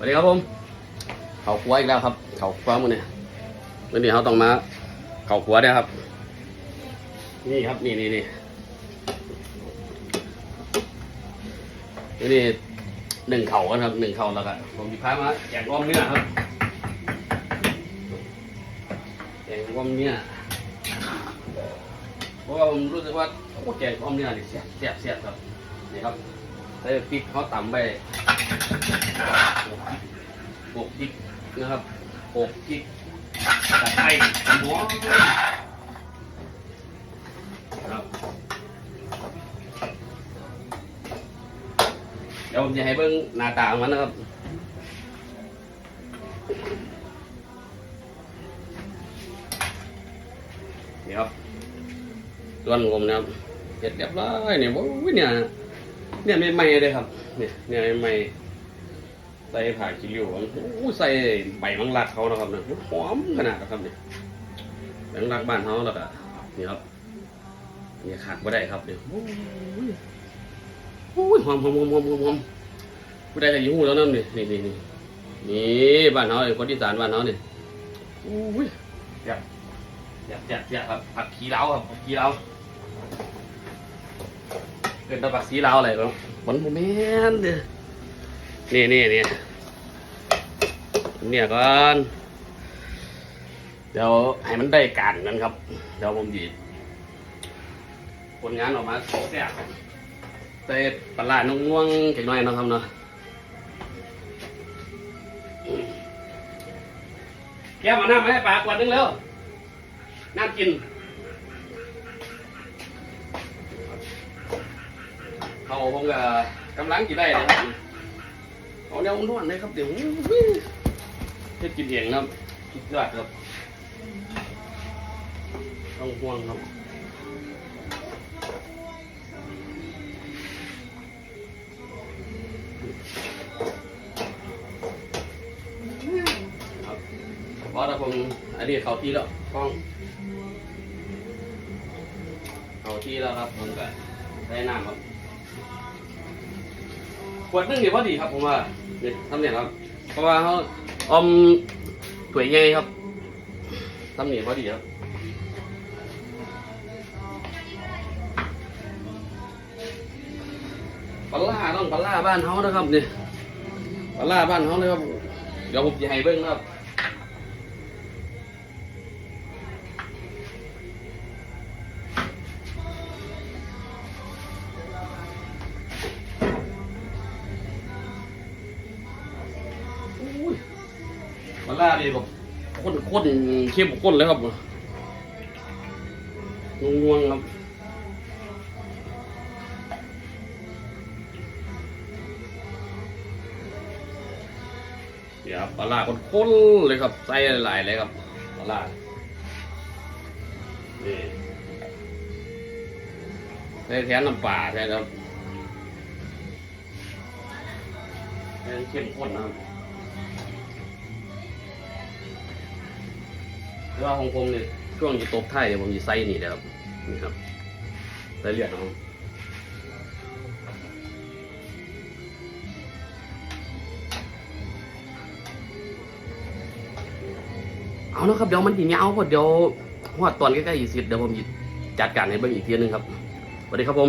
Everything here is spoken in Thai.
สวัสดีครับผม เขาครัวอีกแล้วครับ เขาครัวมือเนี่ยวันนี้เขาต้องมา เขาครัวเนี่ยครับ นี่ครับนี่นี่นี่นี่นี่หนึ่งเข่ากันครับหนึ่งเข่าแล้วก็ผมจะพามาแจกอ้อมเนื้อครับแจกอ้อมเนื้อเพราะว่าผมรู้สึกว่าโอ้แจกอ้อมเนื้อนี่เสียบเสียบเสียบครับนี่ครับใส่พริกเขาตำไป โขกพริกนะครับโขกพริกตะไคร้หอมครับเดี๋ยวผมจะให้เบิ้งหน้าตาของมันนะครับนี่ครับส่วนผมนะครับเสร็จเรียบร้อยเนี่ยโอ้ยเนี่ยเนี่ยไม่ไหม้เลยครับ เนี่ยเนี่ยไม่ไหม้ ใส่ผ่าขี้ริ้วของโอ้ใส่ใบมังลักเขานะครับเนี่ยหอมขนาดนะครับเนี่ยใบมังลักบ้านเขาแล้วก็นี่ครับนี่ขาดไม่ได้ครับเนี่ยโอ้ยโอ้ยหอมหอมหอมหอมหอมหอมผู้ใดก็ยิ่งหูแล้วนั่นนี่นี่นี่นี่นี่บ้านเขาไอ้คนที่สานบ้านเขาเนี่ยโอ้ยเจ็บเจ็บเจ็บเจ็บครับผักขี้เหล้าครับผักขี้เหล้าเป็นตะผักสีเหล้าอะไรบ้างมันโมเมนต์เด้อ นี่นี่นี่เนี่ยก่อนเดี๋ยวให้มันได้การกันครับ เดี๋ยวผมดีดผลงานออกมาแซ่บใส่ปลาร้านุ่งง่วงๆจักหน่อยเนาะครับเนาะแก้วมาน้ำมาให้ปลากวดนึงแล้วน้ำกินเขาผมก็กำลังกี่ได้เลยครับ เอาเดี๋ยวนวดเลยครับเดี๋ยวเฮ็ดกินเองนะครับคิดยอดครับต้องห่วงครับบเพราะถ้าผมอันนี้เขาที่แล้วกล้องเขาที่แล้วครับผมก็ใช้น้ำครับ ขวดนึงนี่พอดีครับผมว่าเนี่ยทำเนี่ยครับ เพราะว่าเขาออมถ้วยใหญ่ครับทำเนี่ยพอดีครับปลาล่าต้องปลาล่าบ้านเขานะครับเนี่ยปลาล่าบ้านเขาเลยครับเดี๋ยวผมจะให้เบิ้งนะครับ ปลาล่านี่แบบข้นข้นเข้มข้นเลยครับงวงๆครับเดี๋ยวปลาร้าข้นๆเลยครับใส่หลายๆเลยครับปลาร้านี่ใส่แทนน้ำปลาใช่ครับใส่เข้มข้นนะครับ แต่ว่าของผมเนี่ยช่วงจะตกไทยเดี๋ยวผมจะใส่นี่นะครับนี่ครับใส่เลือดนะครับเอานะครับเดี๋ยวมันทีเงาพอเดี๋ยวหอดตอนใกล้ๆอีกสิเดี๋ยวผมหยิบจัดการให้เบิ่งอีกทีนึงครับสวัสดีครับผม